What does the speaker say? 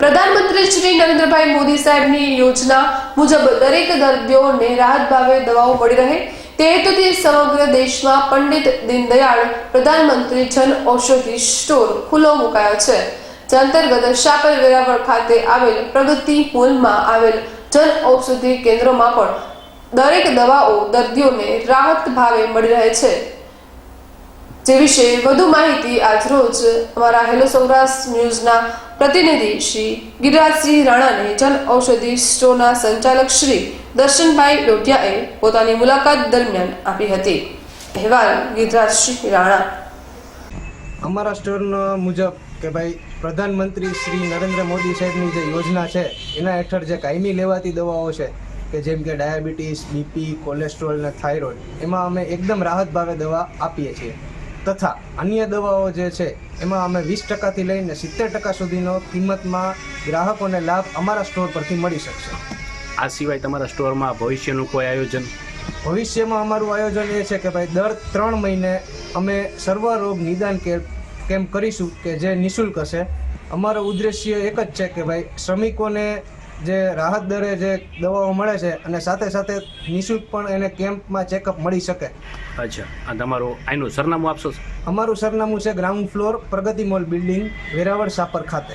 પ્રધાનમંત્રી શ્રી નરેન્દ્રભાઈ મોદી સાહેબની યોજના મુજબ દરેક દર્દીઓને રાહત ભાવે દવાઓ મળી રહે. તે હેતુથી સમગ્ર દેશમાં પંડિત દીનદયાળ પ્રધાનમંત્રી જન ઔષધિ સ્ટોર ખુલ્લો મુકાયો છે, જે અંતર્ગત શાપર વેરાવળ ખાતે આવેલ પ્રગતિ મોલમાં આવેલ જન ઔષધિ કેન્દ્રોમાં પણ દરેક દવાઓ દર્દીઓને રાહત ભાવે મળી રહે છે. જે વિશે વધુ માહિતી આજ રોજ અમારા હેલો સૌરાષ્ટ્ર ન્યૂઝના પ્રતિનિધિ શ્રી ગિરિરાજસિંહ રાણાને જન ઔષધિ સ્ટોરના સંચાલક શ્રી દર્શનભાઈ લોઢિયાએ પોતાની મુલાકાત દરમિયાન આપી હતી. અહેવાલ ગિરિરાજસિંહ રાણા. અમારા સ્ટોરનો મુજબ કે ભાઈ પ્રધાનમંત્રી શ્રી નરેન્દ્ર મોદી સાહેબની જે યોજના છે, એના હેઠળ જે કાયમી લેવાતી દવાઓ છે, કે જેમ કે ડાયાબિટીસ, બીપી, કોલેસ્ટ્રોલ અને થાઇરોઇડ, એમાં અમે એકદમ રાહત ભાવે દવા આપીએ છીએ. તથા અન્ય દવાઓ જે છે એમાં અમે વીસ ટકાથી લઈને સિત્તેર ટકા સુધીનો કિંમતમાં ગ્રાહકોને લાભ અમારા સ્ટોર પરથી મળી શકશે. આ સિવાય તમારા સ્ટોરમાં ભવિષ્યનું કોઈ આયોજન? ભવિષ્યમાં અમારું આયોજન એ છે કે ભાઈ દર ત્રણ મહિને અમે સર્વરોગ નિદાન કેમ્પ કેમ્પ કરીશું કે જે નિઃશુલ્ક હશે. અમારો ઉદ્દેશ્ય એક જ છે કે ભાઈ શ્રમિકોને જે રાહત દરે જે દવાઓ મળે છે અને સાથે સાથે નિઃશુલ્ક પણ એને કેમ્પમાં ચેકઅપ મળી શકે. અચ્છા. આ તમારું આનું સરનામું આપશો? અમારું સરનામું છે ground floor Pragati mall building Veraval Sapar ખાતે.